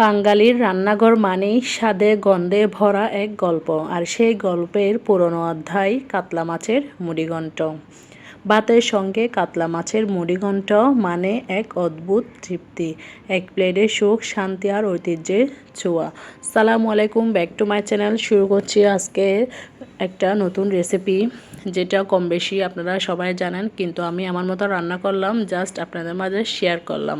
বাঙালির রান্নাঘর মানেই স্বাদে, গন্ধে ভরা এক গল্প। আর সেই গল্পের পুরনো অধ্যায় কাতলা মাছের মুড়িঘণ্ট। ভাতের সঙ্গে কাতলা মাছের মুড়িঘণ্ট মানে এক অদ্ভুত তৃপ্তি, এক প্লেটে সুখ, শান্তি আর ঐতিহ্যের ছোঁয়া। সালামু আলাইকুম, ব্যাক টু মাই চ্যানেল। শুরু করছি আজকে একটা নতুন রেসিপি যেটা কম বেশি আপনারা সবাই জানেন, কিন্তু আমি আমার মতো রান্না করলাম জাস্ট আপনাদের মাঝে শেয়ার করলাম।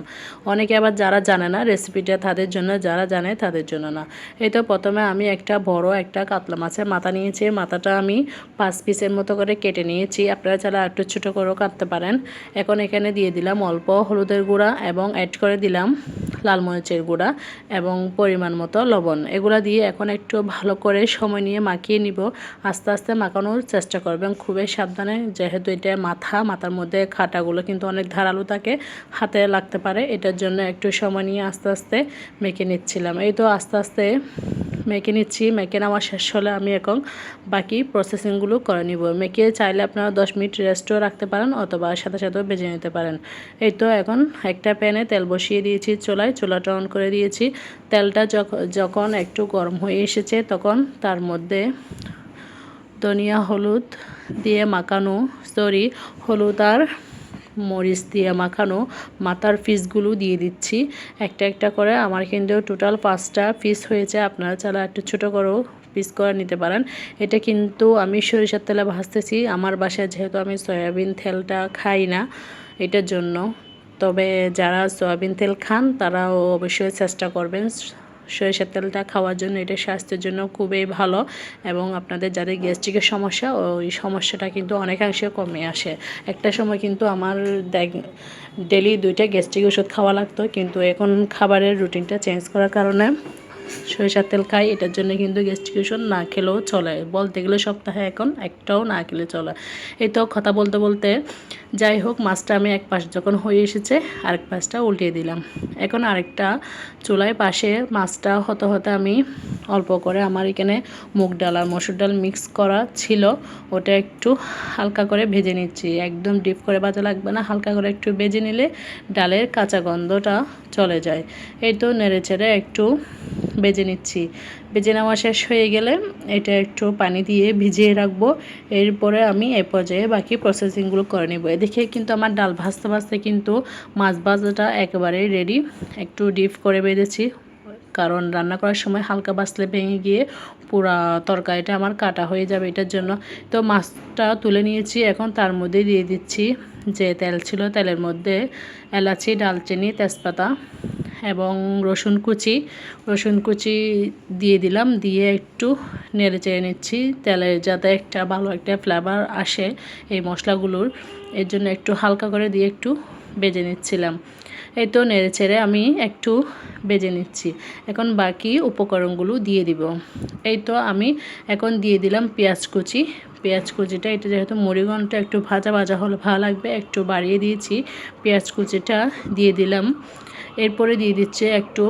অনেকে আবার যারা জানে না রেসিপিটা তাদের জন্য, যারা জানে তাদের জন্য না। এই তো প্রথমে আমি একটা বড় একটা কাতলা মাছের মাথা নিয়েছি, মাথাটা আমি পাঁচ পিসের মতো করে কেটে নিয়েছি। আপনারা চাইলে একটু ছোটো করেও কাটতে পারেন। এখন এখানে দিয়ে দিলাম অল্প হলুদের গুঁড়া এবং অ্যাড করে দিলাম লাল মরিচের গুঁড়া এবং পরিমাণ মতো লবণ। এগুলা দিয়ে এখন একটু ভালো করে সময় নিয়ে মাখিয়ে নিব। আস্তে আস্তে মাখানোর চেষ্টা করবেন। খুবই সাবধানে, যেহেতু এটা মাথা, মাথার মধ্যে খাটাগুলো কিন্তু অনেক ধারালো থাকে, হাতে লাগতে পারে। এটার জন্য একটু সময় নিয়ে আস্তে আস্তে মেখে নিচ্ছিলাম। এই তো আস্তে আস্তে মেখে নিচ্ছি, মেখে নেওয়া শেষ হলে আমি এখন বাকি প্রসেসিংগুলো করে নিব। মেখে চাইলে আপনারা দশ মিনিট রেস্টও রাখতে পারেন অথবা সাথে সাথেও বেজে নিতে পারেন। এই তো এখন একটা প্যানে তেল বসিয়ে দিয়েছি চোলায়। চোলাটা অন করে দিয়েছি। তেলটা যখন একটু গরম হয়ে এসেছে তখন তার মধ্যে ধনিয়া, হলুদ দিয়ে মাখানো সরি হলুদ আর মরিচ দিয়ে মাখানো মাথার পিসগুলো দিয়ে দিচ্ছি। একটা একটা করে। আমার কিন্তু টোটাল পাঁচটা পিস হয়েছে। আপনারা চালা একটু ছোটো করেও পিস করে নিতে পারেন। এটা কিন্তু আমি সরিষার তেলে ভাজতেছি। আমার বাসায় যেহেতু আমি সয়াবিন তেলটা খাই না এটার জন্য। তবে যারা সয়াবিন তেল খান, তারাও অবশ্যই চেষ্টা করবেন। সরিষার তেলটা খাওয়ার জন্য এটা স্বাস্থ্যের জন্য খুবই ভালো এবং আপনাদের যাদের গ্যাস্ট্রিকের সমস্যা, ওই সমস্যাটা কিন্তু অনেকাংশে কমে আসে। একটা সময় কিন্তু আমার দেখ ডেলি দুইটা গ্যাস্ট্রিক ওষুধ খাওয়া লাগতো, কিন্তু এখন খাবারের রুটিনটা চেঞ্জ করার কারণে সরিষার তেল খাই, এটার জন্য কিন্তু গ্যাস্ট্রিক ওষুধ না খেলেও চলে। বলতে গেলে সপ্তাহে এখন একটাও না খেলে চলে। এই তো কথা বলতে বলতে যাই হোক, মাছটা আমি এক পাশ যখন হয়ে এসেছে, আরেক পাশটা উল্টিয়ে দিলাম। এখন আরেকটা চুলায় পাশে মাছটা হতে হতে আমি অল্প করে আমার এখানে মুগ ডাল আর মসুর ডাল মিক্স করা ছিল। ওটা একটু হালকা করে ভেজে নিচ্ছি। একদম ডিপ করে বাজা লাগবে না, হালকা করে একটু ভেজে নিলে ডালের কাঁচা গন্ধটা চলে যায়। এই তো নেড়ে চেড়ে একটু বেজে নিচ্ছি। বেজে নেওয়া শেষ হয়ে গেলে এটা একটু পানি দিয়ে ভিজিয়ে রাখব। এরপরে আমি এ পর্যায়ে বাকি প্রসেসিংগুলো করে নেব। এদিকে কিন্তু আমার ডাল ভাজতে ভাজতে কিন্তু মাছ ভাজাটা একেবারে রেডি একটু ডিপ করে বেঁধেছি, কারণ রান্না করার সময় হালকা বাসলে ভেঙে গিয়ে পুরা তরকারিটা আমার কাটা হয়ে যাবে এটার জন্য। তো মাছটা তুলে নিয়েছি, এখন তার মধ্যে দিয়ে দিচ্ছি যে তেল ছিল, তেলের মধ্যে এলাচি, ডালচিনি, তেজপাতা এবং রসুন কুচি। রসুন কুচি দিয়ে দিলাম, দিয়ে একটু নেড়ে চেড়ে নিচ্ছি। তেলে যাতে একটা ভালো একটা ফ্লেভার আসে এই মশলাগুলোর, এর জন্য একটু হালকা করে দিয়ে একটু বেজে নিচ্ছিলাম। এই তো নেড়ে ছেড়ে আমি একটু বেজে নিচ্ছি। এখন বাকি উপকরণগুলো দিয়ে দিব। এই তো আমি এখন দিয়ে দিলাম পেঁয়াজ কুচি। পেঁয়াজ কুচিটা, এটা যেহেতু মুড়িগনটা একটু ভাজা ভাজা হলে ভালো লাগবে। একটু বাড়িয়ে দিয়েছি পেঁয়াজ কুচিটা, দিয়ে দিলাম। এরপরে দিয়ে দিচ্ছে একটু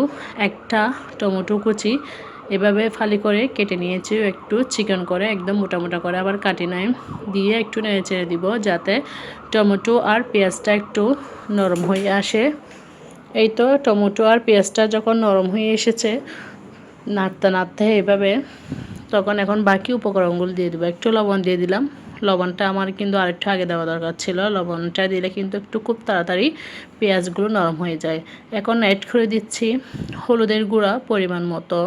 একটা টমেটো কুচি। এভাবে ফালি করে কেটে নিয়েছি। একটু চিকেন করে, একদম মোটা মোটা করে, আবার কাটি নাই। দিয়ে একটু নেড়ে চেড়ে দিব যাতে টমেটো আর পেঁয়াজটা একটু নরম হয়ে আসে। এই তো টমেটো আর পেঁয়াজটা যখন নরম হয়ে এসেছে, নাড়তে নাড়তে এভাবে, তখন এখন বাকি উপকরণগুলো দিয়ে দেবো। একটু লবণ দিয়ে দিলাম। লবণটা আমার কিন্তু আরেকটু আগে দেওয়া দরকার ছিল। লবণটা দিলে কিন্তু একটু খুব তাড়াতাড়ি পেঁয়াজগুলো নরম হয়ে যায়। এখন অ্যাড করে দিচ্ছি হলুদের গুঁড়া পরিমাণ মতো।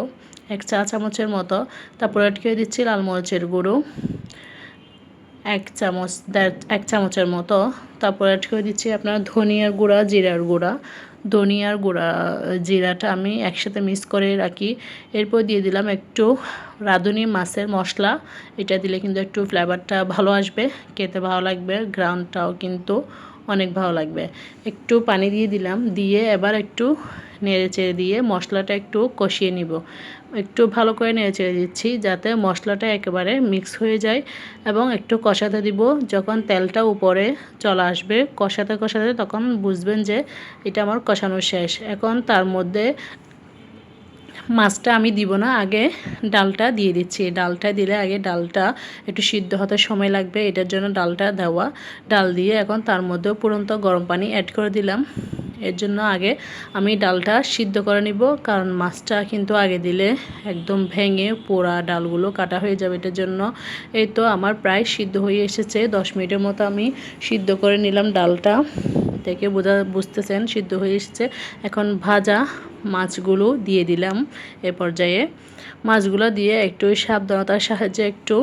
এক চা চামচের মতো। তারপর করে দিচ্ছি লাল মরিচের গুঁড়ো। এক চামচ এক চামচের মতো। তারপর অ্যাড দিচ্ছি আপনার ধনিয়ার গুঁড়া, জিরার গুঁড়া। ধনিয়ার গুঁড়া, জিরাটা আমি একসাথে মিক্স করে রাখি। এরপর দিয়ে দিলাম একটু রাঁধুনি মাছের মশলা। এটা দিলে কিন্তু একটু ফ্লেভারটা ভালো আসবে, খেতে ভালো লাগবে গ্রাউন্ডটাও কিন্তু অনেক ভালো লাগবে। একটু পানি দিয়ে দিলাম, দিয়ে এবার একটু নেড়ে চেড়ে দিয়ে মশলাটা একটু কষিয়ে নিব। একটু ভালো করে নেড়ে চেড়ে দিচ্ছি যাতে মশলাটা একেবারে মিক্স হয়ে যায় এবং একটু কষাতে দিব। যখন তেলটা উপরে চলে আসবে, কষাতে কষাতে তখন বুঝবেন যে এটা আমার কষানো শেষ। এখন তার মধ্যে মাছটা আমি দিব না, আগে ডালটা দিয়ে দিচ্ছি। ডালটা দিলে আগে ডালটা একটু সিদ্ধ হতে সময় লাগবে, এটার জন্য ডালটা দেওয়া। ডাল দিয়ে এখন তার মধ্যেও পুরন্ত গরম পানি অ্যাড করে দিলাম। এর জন্য আগে আমি ডালটা সিদ্ধ করে নিব, কারণ মাছটা কিন্তু আগে দিলে একদম ভেঙে পোড়া ডালগুলো কাটা হয়ে যাবে এটার জন্য। এই তো আমার প্রায় সিদ্ধ হয়ে এসেছে, দশ মিনিটের মতো আমি সিদ্ধ করে নিলাম ডালটা। থেকে বোঝা, বুঝতেছেন, সিদ্ধ হয়ে এসেছে। এখন ভাজা মাছগুলো দিয়ে দিলাম এ পর্যায়ে। মাছগুলো দিয়ে একটু সাবধানতার সাহায্যে একটু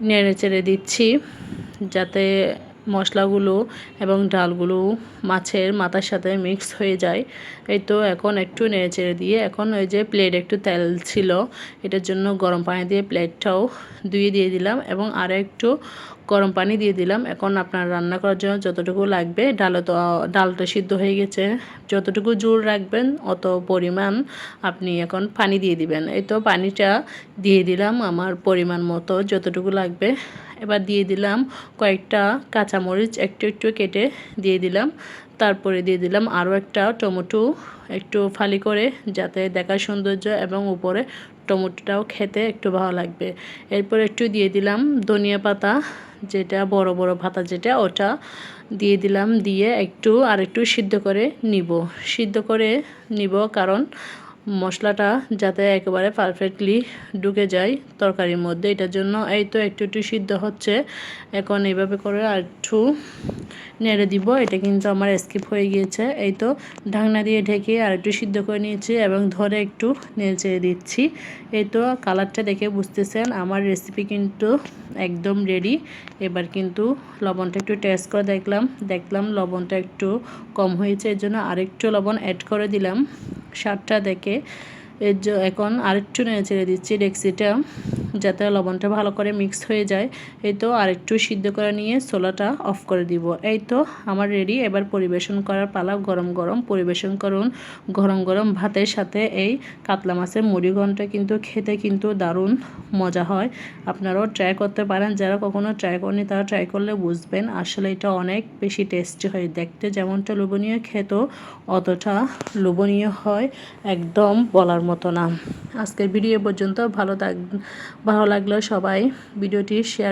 নেড়ে চেড়ে দিচ্ছি, যাতে মশলাগুলো এবং ডালগুলো মাছের মাথার সাথে মিক্স হয়ে যায়। এই তো এখন একটু নেড়ে চেড়ে দিয়ে এখন ওই যে প্লেট একটু তেল ছিল, এটার জন্য গরম পানি দিয়ে প্লেটটাও ধুয়ে দিয়ে দিলাম এবং আরও একটু গরম পানি দিয়ে দিলাম। এখন আপনার রান্না করার জন্য যতটুকু লাগবে ডাল তো, ডালটা সিদ্ধ হয়ে গেছে। যতটুকু জোর রাখবেন, অত পরিমাণ আপনি এখন পানি দিয়ে দিবেন। এই তো পানিটা দিয়ে দিলাম আমার পরিমাণ মতো, যতটুকু লাগবে। এবার দিয়ে দিলাম কয়েকটা কাঁচামরিচ, একটু একটু কেটে দিয়ে দিলাম। তারপরে দিয়ে দিলাম আরও একটা টমেটো, একটু ফালি করে যাতে দেখার সৌন্দর্য এবং উপরে টমেটোটাও খেতে একটু ভালো লাগবে। এরপর একটু দিয়ে দিলাম ধনিয়া পাতা, যেটা বড় বড় ভাতা যেটা, ওটা দিয়ে দিলাম দিয়ে একটু আর একটু সিদ্ধ করে নিব। সিদ্ধ করে নিব কারণ মশলাটা যাতে একেবারে পারফেক্টলি ঢুকে যায় তরকারির মধ্যে। এটার জন্য এই তো একটু একটু সিদ্ধ হচ্ছে। এখন এইভাবে করে আর একটু নেড়ে দিব। এটা কিন্তু আমার স্কিপ হয়ে গিয়েছে। এই তো ঢাকনা দিয়ে ঢেকে আর একটু সিদ্ধ করে নিয়েছি এবং ধরে একটু নেড়ে দিচ্ছি। এই তো কালারটা দেখে বুঝতেছেন, আমার রেসিপি কিন্তু একদম রেডি এবার কিন্তু লবণটা একটু টেস্ট করে দেখলাম। দেখলাম লবণটা একটু কম হয়েছে, এর জন্য আরেকটু লবণ অ্যাড করে দিলাম। স্বাদটা দেখে এর এখন আরেকটু নেড়ে ছেড়ে দিচ্ছি ডেক্সিটা যাতে লবণটা ভালো করে মিক্স হয়ে যায়। এই তো আর একটু সিদ্ধ করে নিয়ে ছোলাটা অফ করে দিব। এই তো আমার রেডি এবার পরিবেশন করার পালা গরম গরম পরিবেশন করুন। গরম গরম ভাতের সাথে এই কাতলা মাছের মুড়ি ঘণ্টা কিন্তু খেতে কিন্তু দারুণ মজা হয়। আপনারাও ট্রাই করতে পারেন। যারা কখনো ট্রাই করেনি তারা ট্রাই করলে বুঝবেন আসলে এটা অনেক বেশি টেস্টি হয়। দেখতে যেমনটা লোভনীয় খেত অতটা লোভনীয় হয়। একদম বলার মতো না। আজকের ভিডিও পর্যন্ত ভালো থাক ভালো লাগল সবাই ভিডিওটি শেয়ার